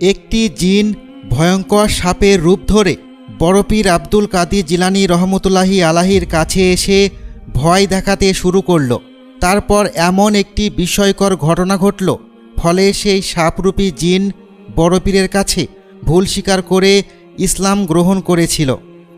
একটি জিন ভয়ঙ্কর সাপের রূপ ধরে বড়পীর আব্দুল কাদির জিলানি রহমতুল্লাহি আলাহির কাছে এসে ভয় দেখাতে শুরু করল। তারপর এমন একটি বিস্ময়কর ঘটনা ঘটল, ফলে সেই সাপরূপী জিন বড়পীরের কাছে ভুল স্বীকার করে ইসলাম গ্রহণ করেছিল।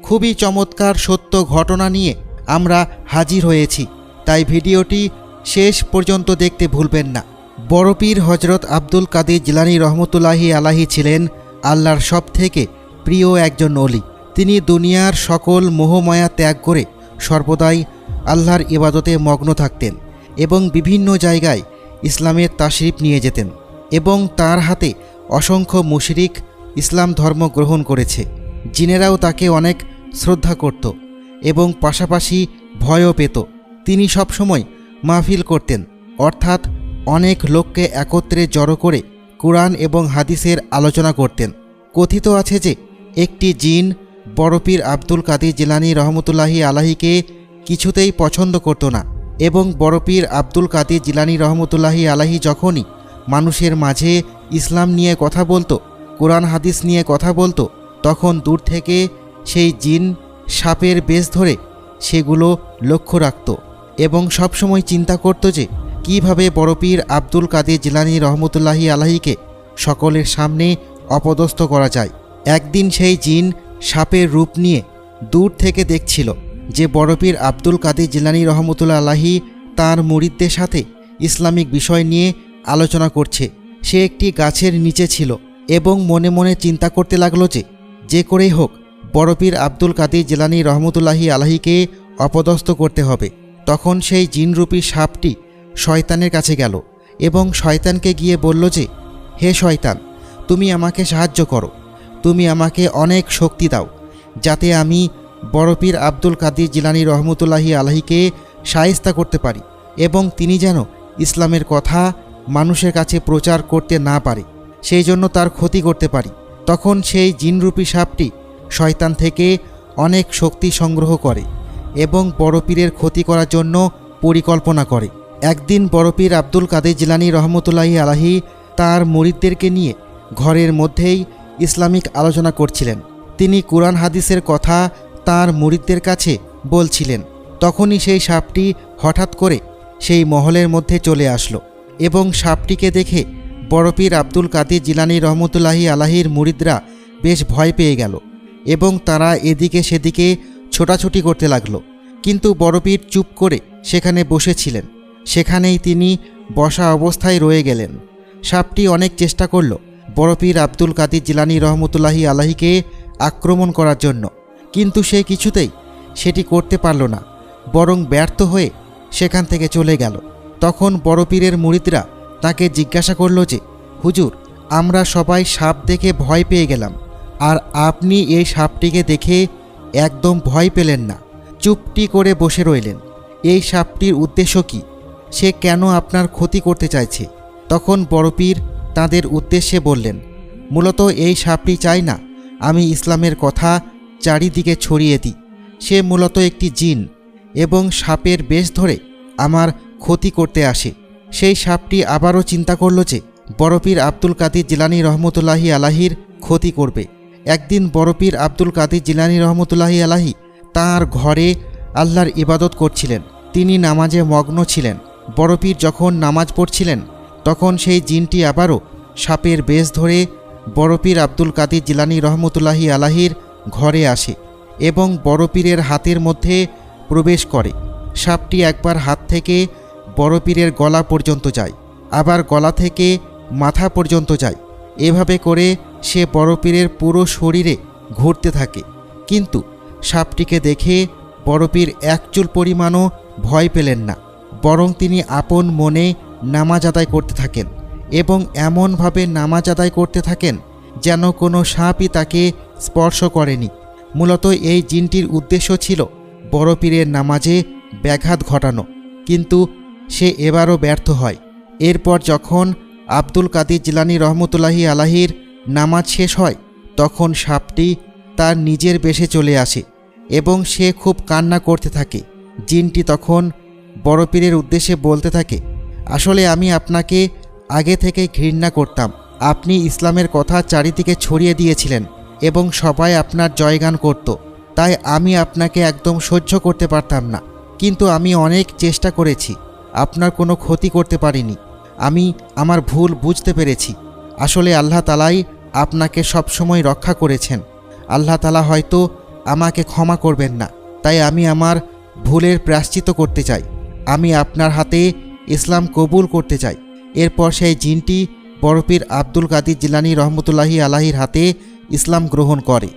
খুবই চমৎকার সত্য ঘটনা নিয়ে আমরা হাজির হয়েছি, তাই ভিডিওটি শেষ পর্যন্ত দেখতে ভুলবেন না। বড়পীর হজরত আব্দুল কাদের জিলানি রহমতুল্লাহি আলাহি ছিলেন আল্লাহর সব থেকে প্রিয় একজন অলি তিনি দুনিয়ার সকল মোহমায়া ত্যাগ করে সর্বদাই আল্লাহর ইবাদতে মগ্ন থাকতেন এবং বিভিন্ন জায়গায় ইসলামের তাশরিফ নিয়ে যেতেন এবং তার হাতে অসংখ্য মুশরিক ইসলাম ধর্ম গ্রহণ করেছে। জিনেরাও তাকে অনেক শ্রদ্ধা করত এবং পাশাপাশি ভয়ও পেত। তিনি সবসময় মাহফিল করতেন, অর্থাৎ অনেক লোককে একত্রে জড়ো করে কোরআন এবং হাদিসের আলোচনা করতেন। কথিত আছে যে, একটি জিন বড়পীর আব্দুল কাদির জিলানি রহমতুল্লাহি আলাহিকে কিছুতেই পছন্দ করত না এবং বড়পীর আব্দুল কাদির জিলানি রহমতুল্লাহি আলাহি যখনই মানুষের মাঝে ইসলাম নিয়ে কথা বলতো, কোরআন, হাদিস নিয়ে কথা বলতো, তখন দূর থেকে সেই জিন সাপের বেশ ধরে সেগুলো লক্ষ্য রাখত এবং সবসময় চিন্তা করত যে কীভাবে বড়পীর আব্দুল কাদের জিলানি রহমতুল্লাহি আলাহিকে সকলের সামনে অপদস্থ করা যায়? একদিন সেই জিন সাপের রূপ নিয়ে দূর থেকে দেখছিল যে বড়পীর আব্দুল কাদের জিলানি রহমতুল্লা আলাহি তার মুরিদদের সাথে ইসলামিক বিষয় নিয়ে আলোচনা করছে। সে একটি গাছের নিচে ছিল এবং মনে মনে চিন্তা করতে লাগল যে যে করেই হোক, বড়পীর আব্দুল কাদের জিলানি রহমতুল্লাহি আলাহিকে অপদস্থ করতে হবে। তখন সেই জিনরূপী সাপটি শয়তানের কাছে গেল এবং শয়তানকে গিয়ে বলল যে, হে শয়তান, তুমি আমাকে সাহায্য করো। তুমি আমাকে অনেক শক্তি দাও, যাতে আমি বড়পীর আব্দুল কাদির জিলানি রহমতুল্লাহি আলাহিকে সায়স্তা করতে পারি এবং তিনি যেন ইসলামের কথা মানুষের কাছে প্রচার করতে না পারে। সেই জন্য তার ক্ষতি করতে পারি। তখন সেই জিনরূপী সাপটি শয়তান থেকে অনেক শক্তি সংগ্রহ করে এবং বড়পীরের ক্ষতি করার জন্য পরিকল্পনা করে। একদিন বড়পীর আব্দুল কাদের জিলানি রহমতুল্লাহি আলাহি তার মুরিদদেরকে নিয়ে ঘরের মধ্যেই ইসলামিক আলোচনা করছিলেন। তিনি কোরআন হাদিসের কথা তার মুরিদদের কাছে বলছিলেন। তখনই সেই সাপটি হঠাৎ করে সেই মহলের মধ্যে চলে আসলো এবং সাপটিকে দেখে বড়পীর আব্দুল কাদির জিলানি রহমতুল্লাহি আলাহির মুরিদরা বেশ ভয় পেয়ে গেল এবং তারা এদিকে সেদিকে ছোটাছুটি করতে লাগল। কিন্তু বড়পীর চুপ করে সেখানে বসেছিলেন। সেখানেই তিনি বসা অবস্থায় রয়ে গেলেন। সাপটি অনেক চেষ্টা করল বড়পীর আব্দুল কাদির জিলানি রহমতুল্লাহি আলাহিকে আক্রমণ করার জন্য, কিন্তু সে কিছুতেই সেটি করতে পারল না, বরং ব্যর্থ হয়ে সেখান থেকে চলে গেল। তখন বড়পীরের মুরিদরা তাকে জিজ্ঞাসা করল যে, হুজুর, আমরা সবাই সাপ দেখে ভয় পেয়ে গেলাম, আর আপনি এই সাপটিকে দেখে একদম ভয় পেলেন না। চুপটি করে বসে রইলেন। এই সাপটির উদ্দেশ্য কি? সে কেন আপনার ক্ষতি করতে চাইছে? তখন বড়পীর তাদের উদ্দেশ্যে বললেন, মূলত এই সাপটি চাই না, আমি ইসলামের কথা চারিদিকে ছড়িয়ে দিই। সে মূলত একটি জিন এবং সাপের বেশ ধরে আমার ক্ষতি করতে আসে। সেই সাপটি আবারও চিন্তা করল যে বড়পীর আব্দুল কাদির জিলানি রহমতুল্লাহি আলাহির ক্ষতি করবে। একদিন বড়পীর আব্দুল কাদির জিলানি রহমতুল্লাহি আলাহি তার ঘরে আল্লাহর ইবাদত করছিলেন। তিনি নামাজে মগ্ন ছিলেন। বড়পীর যখন নামাজ পড়ছিলেন, তখন সেই জিনটি আবারও সাপের বেশ ধরে বড়পীর আব্দুল কাদির জিলানি রহমতুল্লাহি আলাহির ঘরে আসে এবং বড়পীরের হাতের মধ্যে প্রবেশ করে। সাপটি একবার হাত থেকে বড়পীরের গলা পর্যন্ত যায়, আবার গলা থেকে মাথা পর্যন্ত যায়। এভাবে করে সে বড়পীরের পুরো শরীরে ঘুরতে থাকে। কিন্তু সাপটিকে দেখে বড়পীর এক চুল পরিমাণও ভয় পেলেন না। বরং তিনি আপন মনে নামাজ আদায় করতে থাকেন এবং এমনভাবে নামাজ আদায় করতে থাকেন যেন কোনো সাপই তাকে স্পর্শ করেনি। মূলত এই জিনটির উদ্দেশ্য ছিল বড় পীরের নামাজে ব্যাঘাত ঘটানো, কিন্তু সে এবারও ব্যর্থ হয়। এরপর যখন আব্দুল কাদির জিলানি রহমতুল্লাহি আলাহির নামাজ শেষ হয়, তখন সাপটি তার নিজের বেশে চলে আসে এবং সে খুব কান্না করতে থাকে। জিনটি তখন বড় পীরের উদ্দেশ্যে বলতে থাকে, আসলে আমি আপনাকে আগে থেকে ঘৃণা করতাম। আপনি ইসলামের কথা চারিদিকে ছড়িয়ে দিয়েছিলেন এবং সবাই আপনার জয়গান করত। তাই আমি আপনাকে একদম সহ্য করতে পারতাম না। কিন্তু আমি অনেক চেষ্টা করেছি। আপনার কোনো ক্ষতি করতে পারিনি। আমি আমার ভুল বুঝতে পেরেছি। আসলে আল্লাহ তালাই আপনাকে সবসময় রক্ষা করেছেন। আল্লাহ তালা হয়তো আমাকে ক্ষমা করবেন না। তাই আমি আমার ভুলের প্রাশ্চিত করতে চাই। আমি আপনার হাতে ইসলাম কবুল করতে চাই। এরপর সেই জিনটি বরফির আব্দুল কাদির জিলানি রহমতুল্লাহি আলাহির হাতে ইসলাম গ্রহণ করে।